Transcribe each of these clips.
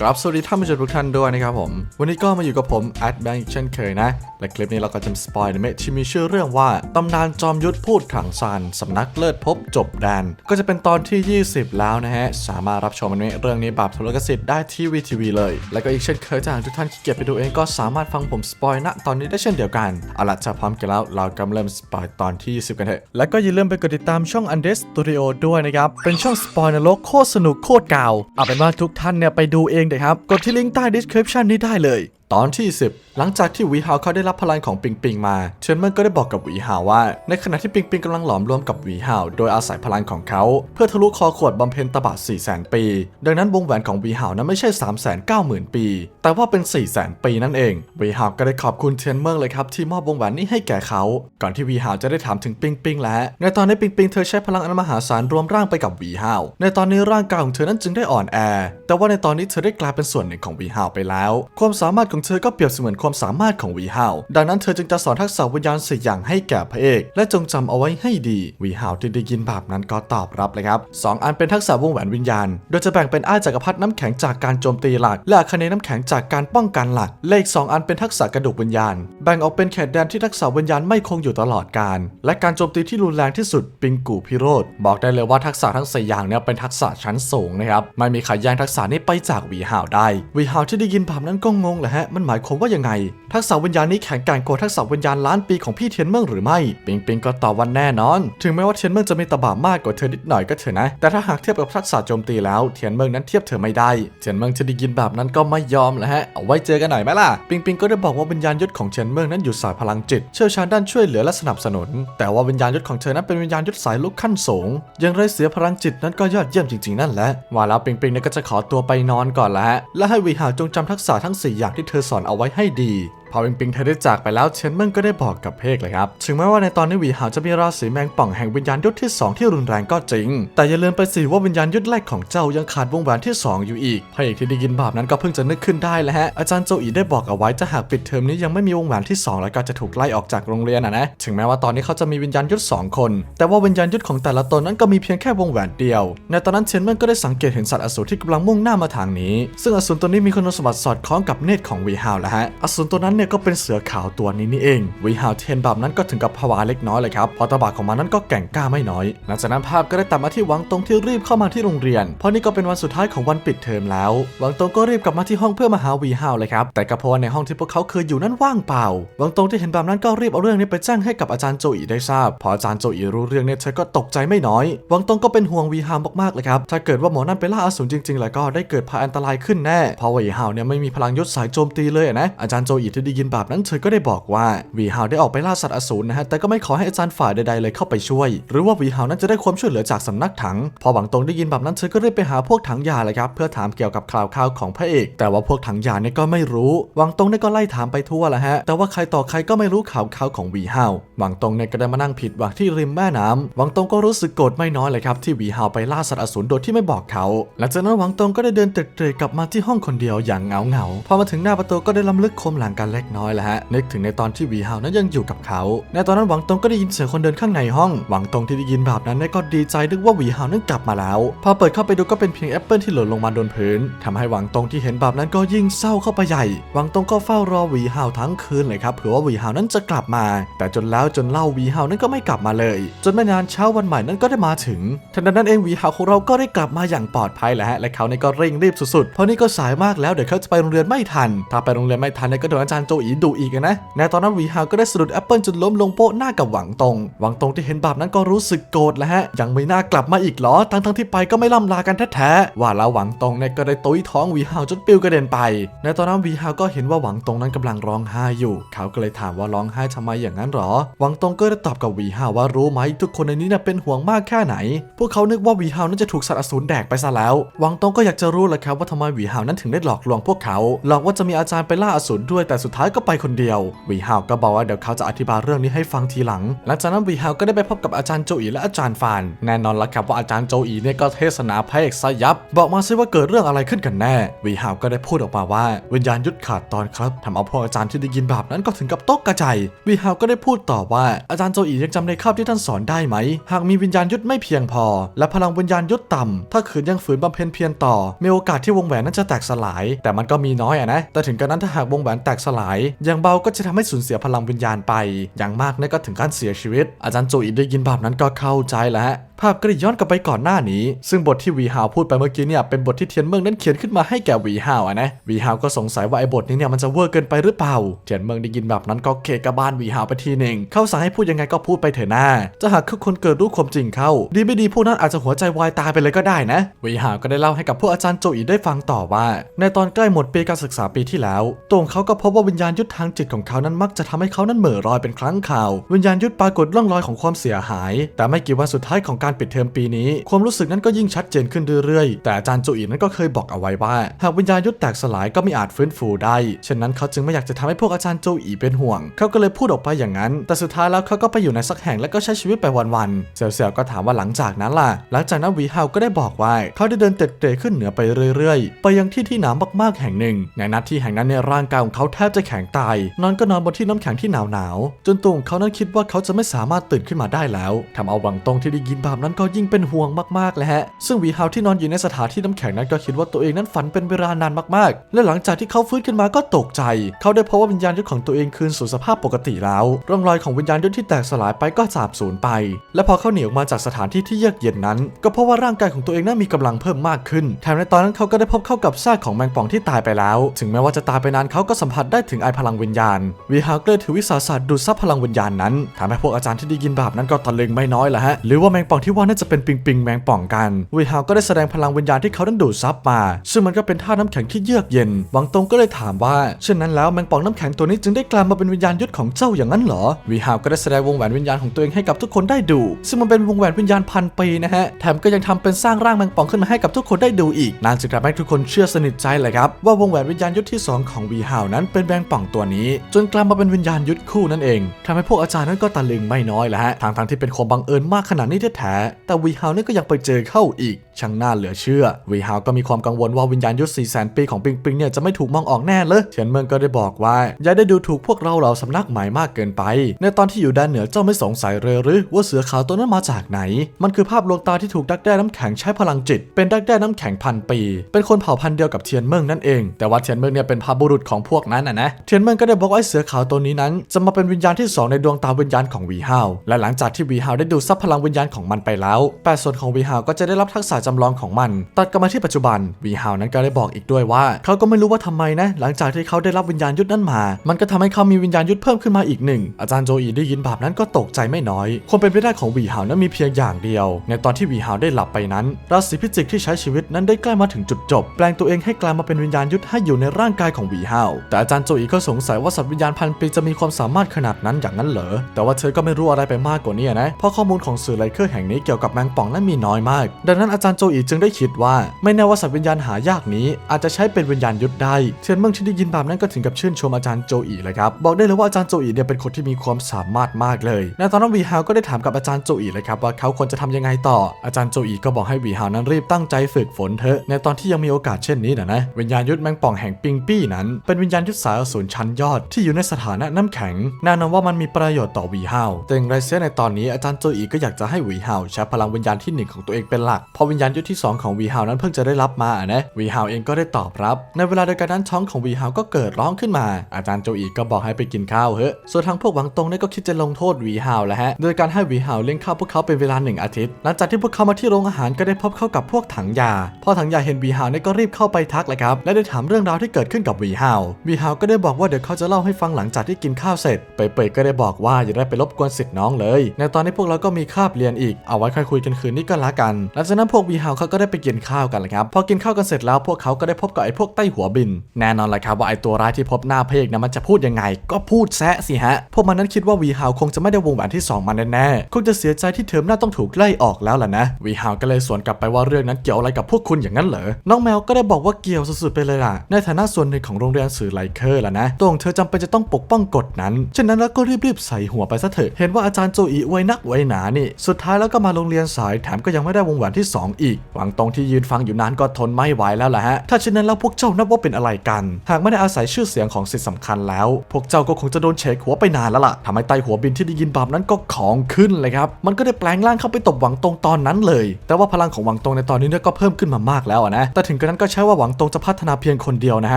กราบสวัสดีท่านผู้ชมทุกท่านด้วยนะครับผม วันนี้ก็มาอยู่กับผมแอดแบงค์เช่นเคยนะและคลิปนี้เราก็จะสปอยในเมที่มีชื่อเรื่องว่าตำนานจอมยุทธพูดถังซานสำนักเลิศพบจบแดน ก็จะเป็นตอนที่ 20 แล้วนะฮะ สามารถรับชมอนิเมะเรื่องนี้แบบทุลกสิทธิ์ได้ที่วีทีวีเลย และก็อีกเช่นเคยถ้าหากทุกท่านขี้เกียจไปดูเองก็สามารถฟังผมสปอยณตอนนี้ได้เช่นเดียวกันเอาล่ะจะพร้อมกันแล้วเรากำลังเริ่มสปอยตอนที่ 20 กันเถอะและก็อย่าลืมไปกดติดตามช่อง Undead Studio ด้วยนะครับเป็นช่องสปอยนรกโคตรสนุกโคตรกาวเอาเป็นว่าทุกท่านเนี่ยไปดูเองเถอะครับกดที่ลิงก์ใต้ description นี้ได้เลย ตอนที่ 10 หลังจากที่วีฮาวเขาได้รับพลังของปิงปิงมาเฉินเมินก็ได้บอกกับวีฮาวว่า ในขณะที่ปิงปิงกำลังหลอมรวมกับวีฮาวโดยอาศัยพลังของเขา เพื่อทะลุคอขวดบำเพ็ญตบะ4 0 0 0 0 0ปี ดังนั้นวงแหวนของวีฮาวนั้นไม่ใช่ 3 9 0 0 0 0 ปี แต่ว่าเป็น 4 0 0 0 0 0ปีนั่นเอง วีฮาวก็ได้ขอบคุณเฉินเมินเลยครับที่มอบวงแหวนนี้ให้แก่เขา ก่อนที่วีฮาวจะได้ถามถึงปิงปิงและในตอนนี้ปิงปิงเธอใช้พลังอันมหาศาลรวมร่างไปกับวีฮาวในตอนนี้ร่างกายของเธอนั้นจึงได้อ่อนแอ แต่ว่าในตอนนี้เธอได้กลายเป็นส่วนหนึ่งของวีฮาวไปแล้ว ความสามารถของเธอก็เปรียบเสมือนความสามารถของวีฮาวดังนั้นเธอจึงจะสอนทักษะวิญญาณสี่อย่างให้แก่พระเอก และจงจำเอาไว้ให้ดีวีฮาวที่ได้ยินแบบนั้นก็ตอบรับเลยครับสองอันเป็นทักษะวงแหวนวิญญาณ โดยจะแบ่งเป็นอ้าจักรพรรดิน้ำแข็งจากการโจมตีหลัก และอาคเนย์น้ำแข็งจากการป้องกันหลัก เลขสองอันเป็นทักษะกระดูกวิญญาณ แบ่งออกเป็นเขตแดนที่ทักษะวิญญาณไม่คงอยู่ตลอดกาลและการโจมตีที่รุนแรงที่สุดปิงกูพิโรธบอกได้เลยว่าทักษะทั้งสี่อย่างเนี่ยเป็นทักษะชั้นสูงนะครับไม่มีใครแย่งทักษะนี้ไปจากวีฮาวได้วีฮาวที่ได้ยินแบบนั้นก็งงแหละฮะมันหมายความว่ายังไง ทักษะวิญญาณนี้แข็งแกร่งกว่าทักษะวิญญาณล้านปีของพี่เทียนเมืองหรือไม่ปิงปิงก็ตอบว่าแน่นอน ถึงแม้ว่าเทียนเมืองจะมีตบะมากกว่าเธอนิดหน่อยก็เถอะนะ แต่ถ้าหากเทียบกับทักษะโจมตีแล้วเทียนเมืองนั้นเทียบเธอไม่ได้ เทียนเมืองจะได้ยินแบบนั้นก็ไม่ยอมแหละฮะ เอาไว้เจอกันหน่อยไหมล่ะ ปิงปิงก็ได้บอกว่าวิญญาณยุทธของเทียนเมืองนั้นอยู่สายพลังจิต เชี่ยวชาญด้านช่วยเหลือและสนับสนุน แต่ว่าวิญญาณยุทธของเธอนั้นเป็นวิญญาณยุทธสายลุกขั้นสูงอย่างไรเสียพลังจิตนั้นก็ยอดเยี่ยมจริง ๆ นั่นแหละ ว่าแล้วปิงปิงเนี่ยก็จะขอตัวไปนอนก่อนละฮะ และให้วีหาจงจำทักษะทั้งสี่อย่างที่เธธอสอนเอาไว้ให้ดี อปิงปิงเธอได้จากไปแล้วเชนเมิงก็ได้บอกกับเพกเลยครับถึงแม้ว่าในตอนนี้หวีหาวจะมีราศีแมงป่องแห่งวิญญาณยุทธที่ 2 ที่รุนแรงก็จริง แต่อย่าลืมไปสิว่าวิญญาณยุทธแรกของเจ้ายังขาดวงแหวนที่ 2 อยู่อีกพระเอกที่ได้ยินแบบนั้นก็เพิ่งจะนึกขึ้นได้แล้วฮะอาจารย์โจอีได้บอกเอาไว้จะหากปิดเทอมนี้ยังไม่มีวงแหวนที่ 2 แล้วก็จะถูกไล่ออกจากโรงเรียนนะนะถึงแม้ว่าตอนนี้เขาจะมีวิญญาณยุทธสองคน แต่ว่าวิญญาณยุทธของแต่ละตนนั้นก็มีเพียงแค่วงแหวนเดียว ในตอนนั้นเชนเมิงก็ได้สังเกตเห็นสัตว์อสูรที่กำลังมุ่งหน้ามาทางนี้ ซึ่งอสูรตัวนี้มีคุณสมบัติสอดคล้องกับเนตรของวีฮาวแล้วฮะอสูรตัวนั้นเนี่ยก็เป็นเสือขาวตัวนี้นี่เองวีฮาวเทนแบบนั้นก็ถึงกับผวาเล็กน้อยเลยครับเพราะตาบะของมันนั้นก็แก่งกล้าไม่น้อย หลังจากนั้นภาพก็ได้ตัดมาที่หวังตงที่รีบเข้ามาที่โรงเรียน เพราะนี่ก็เป็นวันสุดท้ายของวันปิดเทอมแล้วหวังตงก็รีบกลับมาที่ห้องเพื่อมาหาวีฮาวเลยครับ แต่ก็เพาะในห้องที่พวกเขาเคยอยู่นั้นว่างเปล่าหวังตงที่เห็นแบบนั้นก็รีบเอาเรื่องนี้ไปแจ้งให้กับอาจารย์โจอีได้ทราบ พออาจารย์โจอีรู้เรื่องเนี่ยเธอก็ตกใจไม่น้อยหวังตงก็เป็นห่วงวีฮาวมากๆเลยครับ ถ้าเกิดว่าหมอนั่นไปล่าอสูรจริงๆ แล้วก็ได้เกิดภัยอันตรายขึ้นแน่ เพราะวีฮาวเนี่ยไม่มีพลังยศสายโจมตีเลยนะ อาจารย์โจอีที่ได้ยินแบบนั้นเธอก็ได้บอกว่าวีฮาวได้ออกไปล่าสัตว์อสูรนะฮะแต่ก็ไม่ขอให้อาจารย์ฝ่ายใดๆเลยเข้าไปช่วย หรือว่าวีฮาวนั้นจะได้ความช่วยเหลือจากสำนักถัง พอหวังตงได้ยินแบบนั้นเธอก็รีบไปหาพวกถังยาเลยครับเพื่อถามเกี่ยวกับข่าวข่าวของพระเอก แต่ว่าพวกถังยาเนี่ยก็ไม่รู้หวังตงเนี่ยก็ไล่ถามไปทั่วแหละฮะแต่ว่าใครต่อใครก็ไม่รู้ข่าวข่าวของวีฮาวหวังตงเนี่ยก็ได้มานั่งผิดหวังที่ริมแม่น้ำหวังตงก็รู้สึกโกรธไม่น้อยเลยครับที่วีฮาวไปล่าสัตว์อสูรโดยที่ไม่บอกเขาหลังจากนั้นหวังตงก็ได้เดินเตร็ดๆกลับมาที่ห้องคนเดียวอย่างเงาเงาพอมาถึงหน้าประตูก็ได้ล้ำลึกคมหลังกันเล็กน้อยแหละฮะนึกถึงในตอนที่วีฮาวนั้นยังอยู่กับเขา ในตอนนั้นหวังตงก็ได้ยินเสียงคนเดินข้างในห้อง หวังตงที่ได้ยินแบบนั้นเนี่ยก็ดีใจนึกว่าวีฮาวนั้นกลับมาแล้ว พอเปิดเข้าไปดูก็เป็นเพียงแอปเปิลที่หล่นลงมาโดนพื้นทำให้หวังตงที่เห็นแบบนั้นก็ยิ่งเศร้าเข้าไปใหญ่ หวังตงก็เฝ้ารอวีฮาวทั้งคืนเลยครับเผื่อว่าวีฮาวนั้นจะกลับมา แต่จนแล้วจนเล่าวีฮาวนั้นก็ไม่กลับมาเลย จนไม่นานเช้าวันใหม่นั้นก็ได้มาถึงทันใดนั้นเองวีฮาวของเราก็ได้กลับมาอย่างปลอดภัยแหละฮะและเขาเนี่ยก็เร่งรีบสุดๆเพราะนี่ก็สายมากแล้วเดี๋ยวเขาจะไปโรงเรียนไม่ทัน ถ้าไปโรงเรียนไม่ทันเนี่ยก็โดนอาจารย์โจอีดุอีกนะในตอนนั้นวีฮาวก็ได้สะดุดแอปเปิลจนล้มลงโป๊ะหน้ากับหวังตง หวังตงที่เห็นแบบนั้นก็รู้สึกโกรธแล้วฮะ ยังไม่น่ากลับมาอีกหรอ ทั้งทั้งที่ไปก็ไม่ล่ำลากันแท้ๆ ว่าแล้วหวังตงเนี่ยก็ได้ตุ้ยท้องวีฮาวจนปิวกระเด็นไป ในตอนนั้นวีฮาวก็เห็นว่าหวังตงนั้นกำลังร้องไห้อยู่ เขาก็เลยถามว่าร้องไห้ทำไมอย่างนั้นหรอ หวังตงก็ได้ตอบกับวีฮาวว่ารู้ไหมทุกคนในนี้น่ะเป็นห่วงมากแค่ไหน พวกเขานึกว่าวีฮาวนั้นจะถูกสัตว์อสูรแดกไปซะแล้ว หวังตงก็อยากจะรู้แหละครับว่าทำไมวีฮาวนั้นถึงได้หลอกลวงพวกเขา หลอกว่าจะมีอาจารย์ไปล่าอสูรด้วยแต่สุดท้ายก็ไปคนเดียววีฮาวก็บอกว่าเดี๋ยวเขาจะอธิบายเรื่องนี้ให้ฟังทีหลัง หลังจากนั้นวีฮาวก็ได้ไปพบกับอาจารย์โจอีและอาจารย์ฟานแน่นอนละครับว่าอาจารย์โจอีเนี่ยก็เทศนาพระเอกซะยับ บอกมาซิว่าเกิดเรื่องอะไรขึ้นกันแน่วีฮาวก็ได้พูดออกมาว่าวิญญาณยุดขาดตอนครับทำเอาพวกอาจารย์ที่ได้ยินแบบนั้นก็ถึงกับตกกระจายวีฮาวก็ได้พูดต่อว่าอาจารย์โจอียังจำในคาบที่ท่านสอนได้ไหม หากมีวิญญาณยุดไม่เพียงพอ และพลังวิญญาณยุดต่ำถ้าขืนยังฝืนบำเพ็ญเพียรต่อมีโอกาสที่วงแหวนนั้นจะแตกสลาย แต่มันก็มีน้อยอะนะแต่ถึงกระนั้นถ้าหากวงแหวนแตกสลายอย่างเบาก็จะทำให้สูญเสียพลังวิญญาณไป อย่างมากนั่นก็ถึงการเสียชีวิต อาจารย์โจอีได้ยินแบบนั้นก็เข้าใจแล้วฮะภาพก็ได้ย้อนกลับไปก่อนหน้านี้ ซึ่งบทที่วีฮาวพูดไปเมื่อกี้เนี่ยเป็นบทที่เทียนเมืองนั้นเขียนขึ้นมาให้แก่วีฮาวอะนะวีฮาวก็สงสัยว่าไอ้บทนี้เนี่ยมันจะเวอร์เกินไปหรือเปล่า เทียนเมืองได้ยินแบบนั้นก็เคกระบาลวีฮาวไปทีหนึ่งเขาสั่งให้พูดยังไงก็พูดไปเถอะน้าจะหากทุกคนเกิดรู้ความจริงเข้า ดีไม่ดีพวกนั้นอาจจะหัวใจวายตายไปเลยก็ได้นะวีฮาวก็ได้เล่าให้กับพวกอาจารย์โจอีได้ฟังต่อว่า ในตอนใกล้หมดปีการศึกษาปีที่แล้วตรงเขาก็พบว่าวิญญาณยุทธทางจิตของเขานั้นมักจะทำให้เขานั้นเหม่อลอยเป็นครั้งข่าว วิญญาณยุทธปรากฏร่องรอยของความเสียหาย แต่ไม่กี่วันสุดท้ายของการปิดเทอมปีนี้ ความรู้สึกนั้นก็ยิ่งชัดเจนขึ้นเรื่อยๆ แต่อาจารย์โจอีนั้นก็เคยบอกเอาไว้ว่า หากวิญญาณยุทธแตกสลายก็ไม่อาจฟื้นฟูได้ฉะนั้นเขาจึงไม่อยากจะทำให้พวกอาจารย์โจอีเป็นห่วง เขาก็เลยพูดออกไปอย่างนั้น แต่สุดท้ายแล้วเขาก็ไปอยู่ในสักแห่งแล้วก็ใช้ชีวิตไปวันๆเสี่ยวๆก็ถามว่าหลังจากนั้นล่ะ หลังจากนั้นวีฮาวก็ได้บอกว่าเขาได้เดินเตะเตะขึ้นเหนือไปเรื่อยๆ ไปยังที่ที่หนาวมากๆแห่งหนึ่ง ในนัดที่แห่งนั้นในยร่างกายของเขาแทบจะแข็งตาย นอนก็นอนบนที่น้ำแข็งที่หนาวๆจนตัวของเขานั้นคิดว่าเขาจะไม่สามารถตื่นขึ้นมาได้แล้วทำเอาหวังตรงที่ได้ยินแบบนั้นก็ยิ่งเป็นห่วงมากๆเลยฮะ ซึ่งวีฮาวที่นอนอยู่ในสถานที่น้ำแข็งนั้นก็คิดว่าตัวเองนั้นฝันเป็นเวลานานมากๆ และหลังจากที่เขาฟื้นขึ้นมาก็ตกใจ เขาได้พบว่าวิญญาณยุทธของตัวเองคืนสู่สภาพปกติแล้ว ร่องรอยของวิญญาณยุทธที่แตกสลายไปก็สาบสูญไป และพอเขาหนีออกมาจากสถานที่ที่เยือกเย็นนั้น ก็เพราะว่าร่างกายของตัวเองนั้นมีกำลังเพิ่มมากขึ้น แถมในตอนนั้นเขาก็ได้พบเข้ากับซากของแมงป่องที่ตายไปแล้ว ถึงแม้ว่าจะตายไปนานเขาก็สัมผัสได้ถึงไอพลังวิญญาณวีฮาวก็เลยถือวิสาสะดูดซับพลังวิญญาณนั้นทำให้พวกอาจารย์ที่ได้ยินแบบนั้นก็ตะลึงไม่น้อยแหละฮะหรือว่าแมงป่องที่ว่าน่าจะเป็นปิงปิงแมงป่องกันวีฮาวก็ได้แสดงพลังวิญญาณที่เขานั้นดูดซับมา ซึ่งมันก็เป็นท่าน้ำแข็งที่เยือกเย็นหวังตรงก็เลยถามว่าเช่นนั้นแล้วแมงป่องน้ำแข็งตัวนี้จึงได้กลายมาเป็นวิญญาณยุทธของเจ้าอย่างนั้นเหรอวีฮาวก็ได้แสดงวงแหวนวิญญาณของตัวเองให้กับทุกคนได้ดู ซึ่งมันเป็นวงแหวนวิญญาณพันปีนะฮะแถมก็ยังทำเป็นสร้างร่างแมงป่องขึ้นมาให้กับทุกคนได้ดูอีกนานจึงทำให้ทุกคนเชื่อสนิทใจเลยครับว่าวงแหวนวิญญาณยุทธที่สองของวีฮานั้นเป็นแมงป่องตัวนี้ จนกลายมาเป็นวิญญาณยุทธคู่นั่นเองทำให้พวกอาจารย์นั้นก็ตะลึงไม่น้อยแหละฮะทางทางที่เป็นความบังเอิญมากขนาดนี้แท้แต่วีฮาวนี่ก็ยังไปเจอเข้าอีก ช่างน่าเหลือเชื่อวีฮาวก็มีความกังวลว่าวิญญาณยุทธ4 0 0 0 0ปีของปิงปิงเนี่ยจะไม่ถูกมองออกแน่เลยเทียนเมืองก็ได้บอกว่าอย่าได้ดูถูกพวกเราเหล่าสำนักหมายมากเกินไป ในตอนที่อยู่ด้านเหนือเจ้าไม่สงสัยเลยหรือว่าเสือขาวตัวนั้นมาจากไหน มันคือภาพลวงตาที่ถูกดักแด้น้ำแข็งใช้พลังจิต เป็นดักแด้น้ำแข็งพันปี เป็นคนเผ่าพันธุ์เดียวกับเทียนเมืองนั่นเอง แต่ว่าเทียนเมืองเนี่ยเป็นพาบุรุษของพวกนั้นนะนะเทียนเมืองก็ได้บอกว่าไอ้เสือขาวตัวนี้นั้น จะมาเป็นวิญญาณที่สองในดวงตาวิญญาณของวีฮาวและหลังจากที่วีฮาวได้ดูซับพลังวิญญาณของมันไปแล้วแปดส่วนของวีฮาวก็จะได้รับทักษะจำลองของมัน ตัดกลับมาที่ปัจจุบันวีฮาวนั้นก็ได้บอกอีกด้วยว่า เขาก็ไม่รู้ว่าทำไมนะ หลังจากที่เขาได้รับวิญญาณยุทธนั้นมา มันก็ทำให้เขามีวิญญาณยุทธเพิ่มขึ้นมาอีกหนึ่ง อาจารย์โจอีได้ยินแบบนั้นก็ตกใจไม่น้อย คงเป็นไปได้ของวีฮาวนั้นมีเพียงอย่างเดียว ในตอนที่วีฮาวได้หลับไปนั้นราศีพิจิกที่ใช้ชีวิตนั้นได้ใกล้มาถึงจุดจบ แปลงตัวเองให้กลายมาเป็นวิญญาณยุทธให้อยู่ในร่างกายของวีฮาวแต่อาจารย์โจอีก็สงสัยว่าสัตว์วิญญาณพันปีจะมีความสามารถขนาดนั้นอย่างนั้นเหรอแต่ว่าเธอก็ไม่รู้อะไรไปมากกว่านี้นะเพราะข้อมูลของสื่อไลเคอร์แห่งนี้เกี่ยวกับแมงป่องนั้นมีน้อยมาก ดังนั้นอาจารย์โจอีจึงได้คิดว่า ไม่แน่ว่าสัตว์วิญญาณหายากนี้ อาจจะใช้เป็นวิญญาณยุทธได้เทียนเมืองที่ได้ยินแบบนั้นก็ถึงกับชื่นชมอาจารย์โจอีเลยครับบอกได้เลยว่าอาจารย์โจอีเนี่ยเป็นคนที่มีความสามารถมากเลยในตอนนั้นวีฮาวก็ได้ถามกับอาจารย์โจอีเลยครับว่าเขาควรจะทำยังไงต่อ อาจารย์โจอีก็บอกให้วีฮาวนั้นรีบตั้งใจฝึกฝนเถอะในตอนที่ยังมีโอกาสเช่นนี้นะนะวิญญาณยุทธแมงป่องแห่งปิงปี้นั้นเป็นวิญญาณยุทธสายอสูรชั้นยอดที่อยู่ในสถานะน้ำแข็งแน่นอนว่ามันมีประโยชน์ต่อวีฮาวแต่อย่างไรเสียในตอนนี้อาจารย์โจอีก็อยากจะให้วีฮาวใช้พลังวิญญาณที่หนึ่งของตัวเองเป็นหลักเพราะวิญญาณยุทธที่สองของวีฮาวนั้นเพิ่งจะได้รับมานะวีฮาวเองก็ได้ตอบรับ ในเวลาเดียวกันนั้นท้องของวีฮาวก็เกิดร้องขึ้นมา อาจารย์โจอีก็บอกให้ไปกินข้าวเฮ้ส่วนทางพวกหวังตงเนี่ยก็คิดจะลงโทษวีฮาวแล้วฮะ โดยการให้วีฮาวเลี้ยงข้าวพวกเขาเป็นเวลาหนึ่งอาทิตย์ หลังจากที่พวกเขามาที่โรงอาหารก็ได้พบเข้ากับพวกถังยา พอถังยาเห็นวีฮาวเนี่ยก็รีบเข้าไปทักเลยครับ และได้ถามเรื่องราวที่เกิดขึ้นกับวีฮาว วีฮาวก็ได้บอกว่าเดี๋ยวเขาจะเล่าให้ฟังหลังจากที่กินข้าวเสร็จ เปยๆก็ได้บอกว่าอย่าได้ไปรบกวนสิทธิ์น้องเลย ในตอนนี้พวกเราก็มีคาบเรียนอีก เอาไว้ค่อยคุยกันคืนนี้ก็แล้วกัน หลังจากนั้นพวกวีวีฮาวเขาก็ได้ไปกินข้าวกันแหละครับพอกินข้าวกันเสร็จแล้วพวกเขาก็ได้พบกับไอ้พวกไต้หัวบิน แน่นอนแหละครับว่าไอ้ตัวร้ายที่พบหน้าพระเอกนะมันจะพูดยังไง ก็พูดแซะสิฮะพวกมันนั้นคิดว่าวีฮาวคงจะไม่ได้วงแหวนที่สองมาแน่ๆคงจะเสียใจที่เทอมหน้าต้องถูกไล่ออกแล้วล่ะนะวีฮาวก็เลยสวนกลับไปว่าเรื่องนั้นเกี่ยวอะไรกับพวกคุณอย่างนั้นเหรอน้องแมวก็ได้บอกว่าเกี่ยวสุดๆไปเลยล่ะ ในฐานะส่วนหนึ่งของโรงเรียนสื่อไลเคอร์ล่ะนะตัวของเธอจำเป็นจะต้องปกป้องกฎนั้นฉะนั้นแล้วก็รีบๆใส่หัวไปซะเถอะเห็นว่าอาจารย์โจอีไว้นักไว้หนานี่ สุดท้ายแล้วก็มาโรงเรียนสายแถมก็ยังไม่ได้วงแหวนที่ 2อีก หวังตรงที่ยืนฟังอยู่นานก็ทนไม่ไหวแล้วแหละฮะ ถ้าเช่นนั้นแล้วพวกเจ้านับว่าเป็นอะไรกัน หากไม่ได้อาศัยชื่อเสียงของสิทธิสำคัญแล้ว พวกเจ้าก็คงจะโดนเฉกหัวไปนานแล้วล่ะทำให้ไตหัวบินที่ได้ยินบาปนั้นก็ของขึ้นเลยครับ มันก็ได้แปลงร่างเข้าไปตบหวังตรงตอนนั้นเลย แต่ว่าพลังของหวังตรงในตอนนี้เนี่ยก็เพิ่มขึ้นมามากแล้วนะ แต่ถึงกระนั้นก็ใช่ว่าหวังตรงจะพัฒนาเพียงคนเดียวนะฮ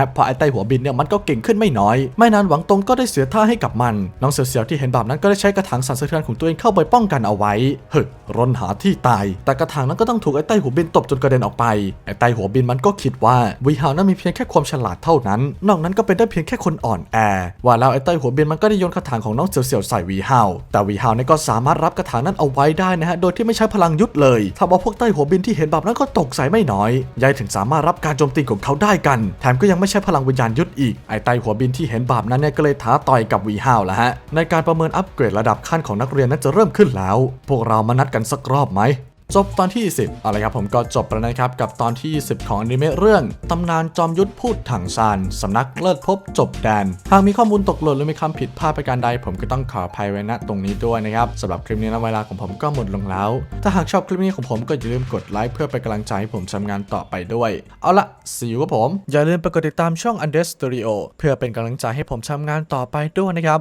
ะเพราะไอ้ไตหัวบินเนี่ยมันก็เก่งขึ้นไม่น้อย ไม่นานหวังตรงก็ได้เสียท่าให้กับมัน น้องเสี่ยวๆที่เห็นบาปนั้นก็ได้ใช้กระถางสั่นสะเทือนของตัวเองเข้าไปป้องกันเอาไว้เฮ้ยรนหาที่ตาย แต่กระถางนั้นก็ต้องถูกไอ้ไต้หัวบินตบจนกระเด็นออกไปไอ้ไต้หัวบินมันก็คิดว่าวีฮาวนั้นมีเพียงแค่ความฉลาดเท่านั้น นอกนั้นก็เป็นได้เพียงแค่คนอ่อนแอ ว่าแล้วไอ้ไต้หัวบินมันก็ได้โยนกระถางของน้องเสี่ยวๆใส่วีฮาวแต่วีฮาวนี่ก็สามารถรับกระถางนั้นเอาไว้ได้นะฮะโดยที่ไม่ใช้พลังยุทธเลยทำเอาพวกไต้หัวบินที่เห็นแบบนั้นก็ตกใจไม่น้อยยายถึงสามารถรับการโจมตีของเขาได้กัน แถมก็ยังไม่ใช่พลังวิญญาณยุทธอีกไอ้ไต้หัวบินที่เห็นบาปนั้นเนี่ยก็เลยท้าต่อยกับวีฮาวแล้วฮะในการประเมินอัปเกรดระดับขั้นของนักเรียนนั้นจะเริ่มขึ้นแล้ว พวกเรามานัดกันสักรอบไหม จบตอนที่10เอาละครับผมก็จบแล้วนะครับกับตอนที่10ของอนิเมะเรื่องตำนานจอมยุทธพูดถังซานสำนักเลิศพบจบแดน หากมีข้อมูลตกหล่นหรือมีคำผิดพลาดประการใด ผมก็ต้องขออภัยไว้ณตรงนี้ด้วยนะครับสำหรับคลิปนี้นะเวลาของผมก็หมดลงแล้ว ถ้าหากชอบคลิปนี้ของผมก็อย่าลืมกดไลค์เพื่อเป็นกำลังใจให้ผมทำงานต่อไปด้วย เอาละสิวกับผม อย่าลืมไปกดติดตามช่อง u n d e r Studio เพื่อเป็นกำลังใจให้ผมทำงานต่อไปด้วยนะครับ